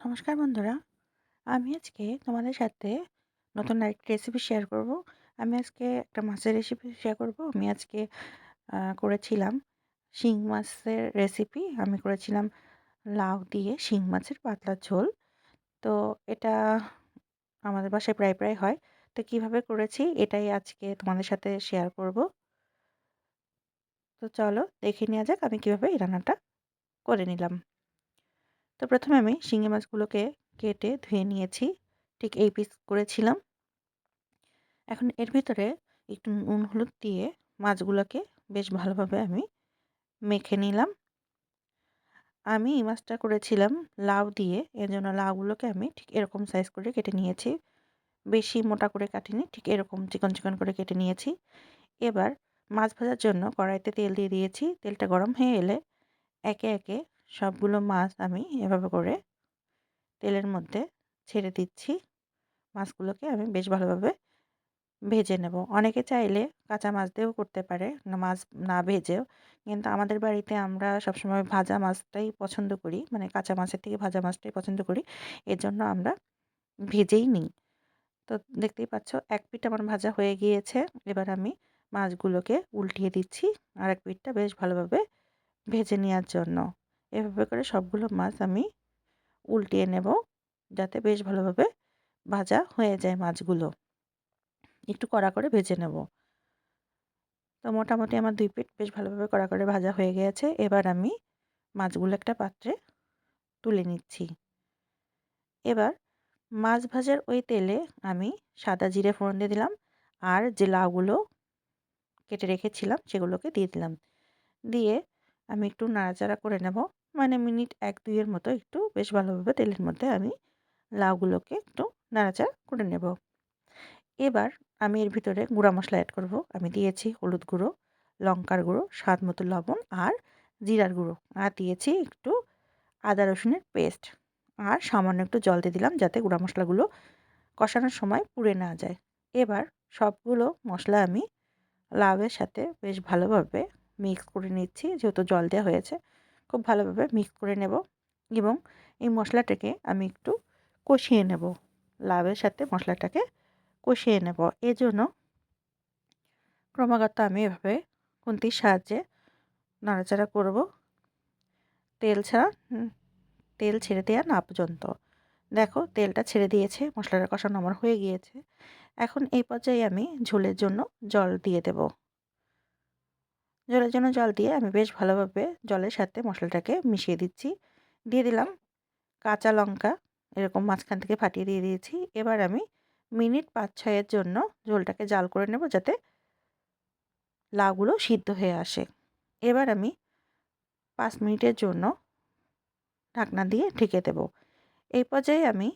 নমস্কার বন্ধুরা। আমি আজকে তোমাদের সাথে নতুন আরেকটি রেসিপি শেয়ার করব। আমি আজকে একটা মাছের রেসিপি শেয়ার করব। আমি আজকে করেছিলাম শিং মাছের রেসিপি আমি করেছিলাম লাউ দিয়ে শিং মাছের পাতলা ঝোল। তো এটা আমাদের বাসায় প্রায় প্রায় হয়। তো কীভাবে করেছি এটাই আজকে তোমাদের সাথে শেয়ার করব। তো চলো দেখে নেওয়া যাক আমি কীভাবে এই রান্নাটা করে নিলাম। তো প্রথমে আমি শিঙি মাছগুলোকে কেটে ধুয়ে নিয়েছি। ঠিক এই পিস করেছিলাম। এখন এর ভিতরে একটু নুন, হলুদ দিয়ে মাছগুলোকে বেশ ভালোভাবে আমি মেখে নিলাম। আমি এই মাছটা করেছিলাম লাউ দিয়ে। এর জন্য লাউগুলোকে আমি ঠিক এরকম সাইজ করে কেটে নিয়েছি। বেশি মোটা করে কাটিনি, ঠিক এরকম চিকন চিকন করে কেটে নিয়েছি। এবার মাছ ভাজার জন্য কড়াইতে তেল দিয়ে দিয়েছি। তেলটা গরম হয়ে এলে একে একে সবগুলো মাছ আমি এভাবে করে তেলের মধ্যে ছেড়ে দিচ্ছি। মাছগুলোকে আমি বেশ ভালোভাবে ভেজে নেব। অনেকে চাইলে কাঁচা মাছ দিয়েও করতে পারে মাছ না ভেজেও। কিন্তু আমাদের বাড়িতে আমরা সবসময় ভাজা মাছটাই পছন্দ করি মানে কাঁচা মাছের থেকে ভাজা মাছটাই পছন্দ করি। এর জন্য আমরা ভেজেই নিই। তো দেখতেই পাচ্ছ, এক পিঠ আমার ভাজা হয়ে গিয়েছে। এবার আমি মাছগুলোকে উল্টিয়ে দিচ্ছি আর এক পিঠটা বেশ ভালোভাবে ভেজে নেওয়ার জন্য। এভাবে করে সবগুলো মাছ আমি উল্টিয়ে নেব যাতে বেশ ভালোভাবে ভাজা হয়ে যায় মাছগুলো। একটু কড়া করে ভেজে নেব। তো মোটামুটি আমার দুই পিঠ বেশ ভালোভাবে কড়া করে ভাজা হয়ে গিয়েছে এবার আমি মাছগুলো একটা পাত্রে তুলে নিচ্ছি। এবার মাছ ভাজার ওই তেলে আমি সাদা জিরে ফোড়ন দিয়ে দিলাম আর যে লাউগুলো কেটে রেখেছিলাম সেগুলোকে দিয়ে দিলাম। দিয়ে আমি একটু নাড়াচাড়া করে নেব। মানে মিনিট এক দুইয়ের মতো একটু বেশ ভালোভাবে তেলের মধ্যে আমি লাউগুলোকে একটু নাড়াচাড়া করে নেব। এবার আমি এর ভিতরে গুঁড়া মশলা অ্যাড করব। আমি দিয়েছি হলুদ গুঁড়ো, লঙ্কার গুঁড়ো, স্বাদ মতো লবণ আর জিরার গুঁড়ো। আর দিয়েছি একটু আদা রসুনের পেস্ট আর সামান্য একটু জল দিয়ে দিলাম যাতে গুঁড়া মশলাগুলো কষানোর সময় পুড়ে না যায়। এবার সবগুলো মশলা আমি লাউয়ের সাথে বেশ ভালোভাবে মিক্স করে নিচ্ছি। যেহেতু জল দেওয়া হয়েছে খুব ভালোভাবে মিক্স করে নেব এবং এই মশলাটাকে আমি একটু কষিয়ে নেব। লাভের সাথে মশলাটাকে কষিয়ে নেব। এজন্য ক্রমাগত আমি এভাবে খুন্তির সাহায্যে নাড়াচাড়া করব। তেল ছাড়া তেল ছেড়ে দেওয়া না পর্যন্ত। দেখো, তেলটা ছেড়ে দিয়েছে, মশলাটা কষানো আমার হয়ে গিয়েছে। এখন এই পর্যায়ে আমি ঝোলের জন্য জল দিয়ে দেব। জলের জন্য জল দিয়ে আমি বেশ ভালোভাবে জলের সাথে মশলাটাকে মিশিয়ে দিচ্ছি। দিয়ে দিলাম কাঁচা লঙ্কা, এরকম মাঝখান থেকে ফাটিয়ে দিয়ে দিয়েছি। এবার আমি মিনিট পাঁচ ছয়ের জন্য ঝোলটাকে জাল করে নেব যাতে লাউগুলো সিদ্ধ হয়ে আসে। এবার আমি পাঁচ মিনিটের জন্য ঢাকনা দিয়ে ঢেকে দেব। এই পর্যায়ে আমি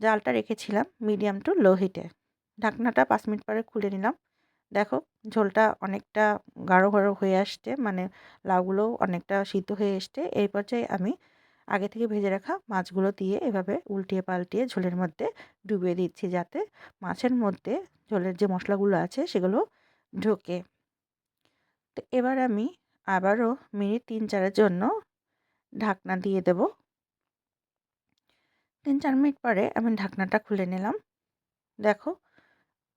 জালটা রেখেছিলাম মিডিয়াম টু লো হিটে। ঢাকনাটা পাঁচ মিনিট পরে খুলে নিলাম। দেখো ঝোলটা অনেকটা গাঢ় গাঢ় হয়ে আসছে মানে লাউগুলোও অনেকটা সিদ্ধ হয়ে এসছে। এই পর্যায়ে আমি আগে থেকে ভেজে রাখা মাছগুলো দিয়ে এভাবে উল্টিয়ে পাল্টিয়ে ঝোলের মধ্যে ডুবিয়ে দিচ্ছি যাতে মাছের মধ্যে ঝোলের যে মশলাগুলো আছে সেগুলো ঢোকে। তো এবার আমি আবারও মিনিট তিন চারের জন্য ঢাকনা দিয়ে দেব। তিন চার মিনিট পরে আমি ঢাকনাটা খুলে নিলাম। দেখো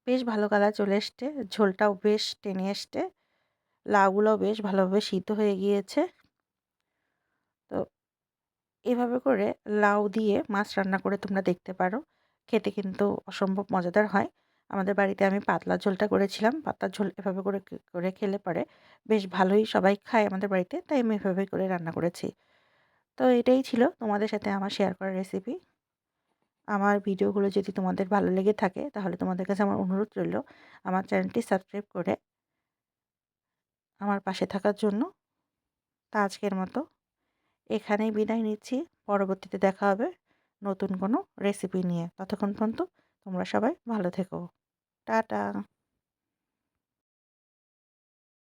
বেশ ভালো কালার চলে এসছে। ঝোলটাও বেশ টেনে এসছে। লাউগুলোও বেশ ভালোভাবে সিদ্ধ হয়ে গিয়েছে। তো এভাবে করে লাউ দিয়ে মাছ রান্না করে তোমরা দেখতে পারো। খেতে কিন্তু অসম্ভব মজাদার হয়। আমাদের বাড়িতে আমি পাতলা ঝোলটা করেছিলাম। পাতলা ঝোল এভাবে করে করে খেলে পরে বেশ ভালোই সবাই খায় আমাদের বাড়িতে। তাই আমি এভাবে করে রান্না করেছি। তো এটাই ছিল তোমাদের সাথে আমার শেয়ার করা রেসিপি আমার ভিডিওগুলো যদি তোমাদের ভালো লেগে থাকে, তাহলে তোমাদের কাছে আমার অনুরোধ রইল, আমার চ্যানেলটি সাবস্ক্রাইব করে আমার পাশে থাকার জন্য। তা আজকের মতো। এখানেই বিদায় নিচ্ছি। পরবর্তীতে দেখা হবে নতুন কোনো রেসিপি নিয়ে। ততক্ষণ পর্যন্ত তোমরা সবাই ভালো থেকো। টাটা।